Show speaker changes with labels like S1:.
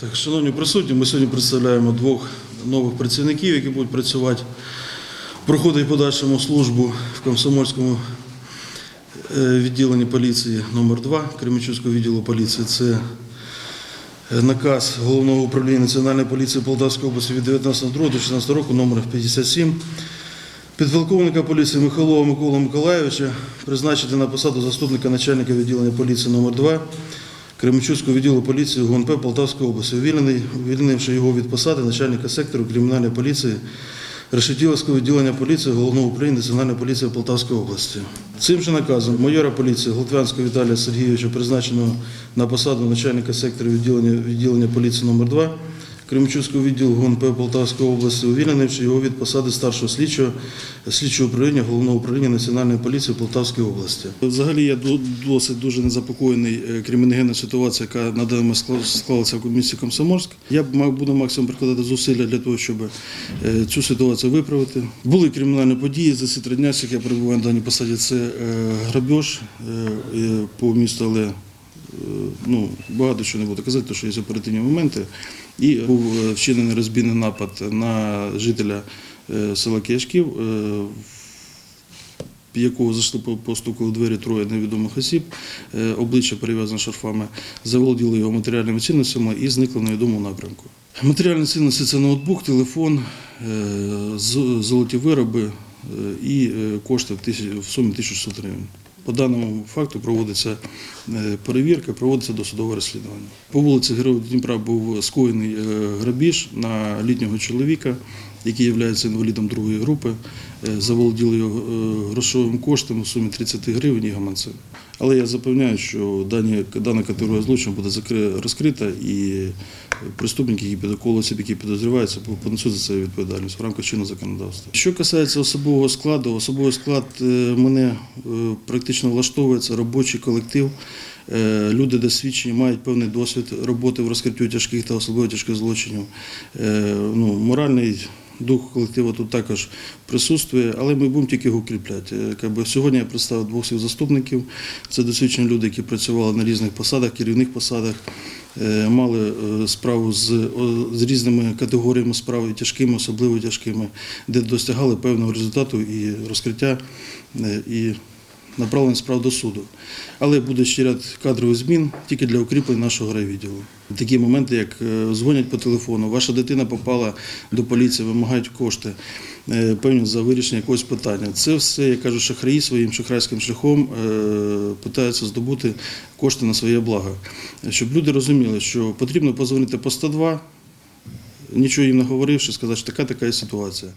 S1: Так, шановні присутні, ми сьогодні представляємо двох нових працівників, які будуть працювати, проходить подальшому службу в Комсомольському е, відділенні поліції номер 2 Кременчуцького відділу поліції. Це е, наказ Головного управління Національної поліції Полтавської області від 19.02 до 16 року номер 57. Підполковника поліції Михайлова Микола Миколайовича призначити на посаду заступника начальника відділення поліції номер 2 Кременчуцького відділу поліції ГУНП Полтавської області, увільнений, увільнивши його від посади начальника сектору кримінальної поліції Решетівського відділення поліції Головного управління Національної поліції Полтавської області. Цим же наказом майора поліції Голтвянського Віталія Сергійовича призначеного на посаду начальника сектору відділення, відділення поліції номер 2 Кременчуцького відділу ГУНП Полтавської області, увільнивши його від посади старшого слідчого слідчого управління Головного управління Національної поліції Полтавської області. Взагалі я досить дуже незапокоєний е, криміногенною ситуацією, яка на скла- склалася в місті Комсомольськ. Я буду максимум прикладати зусилля для того, щоб е, цю ситуацію виправити. Були кримінальні події за ці три дня, як я перебуваю на даній посаді. Це е, грабеж е, по місту, але ну, багато що не буду казати, тому що є оперативні моменти. І був е, вчинений розбійний напад на жителя е, села Кияшків, е, якого зайшли по- постукали в двері троє невідомих осіб, обличчя перев'язане шарфами, заволоділи його матеріальними цінностями і зникли в невідомому напрямку. Матеріальні цінності це ноутбук, телефон, золоті вироби і кошти в сумі 1600 гривень. По даному факту проводиться е, перевірка, проводиться досудове розслідування. По вулиці Героїв Дніпра був скоєний е, грабіж на літнього чоловіка, який є інвалідом другої групи. Е, Заволоділи його е, грошовим коштом у сумі 30 гривень і гаманцем. Але я запевняю, що дані, дана категорія злочину буде розкрита і преступники, які під коло які підозрюваються, понесуть за це відповідальність в рамках чинного законодавства. Що касається особового складу, особовий склад е, мене практично влаштовує, це робочий колектив. Люди досвідчені, мають певний досвід роботи в розкритті тяжких та особливо тяжких злочинів. Ну, моральний дух колективу тут також присутствує, але ми будемо тільки його укріпляти. Е, Сьогодні я представив двох заступників. Це досвідчені люди, які працювали на різних посадах, керівних посадах, е, мали е, справу з, з різними категоріями справи, тяжкими, особливо тяжкими, де досягали певного результату і розкриття, і направлення справ до суду. Але буде ще ряд кадрових змін тільки для укріплення нашого райвідділу. Такі моменти, як е, дзвонять по телефону, ваша дитина попала до поліції, вимагають кошти е, певні за вирішення якогось питання. Це все, я кажу, шахраї своїм шахрайським шляхом е, питаються здобути кошти на своє благо. Щоб люди розуміли, що потрібно позвонити по 102, нічого їм не говоривши, сказати, що така така ситуація.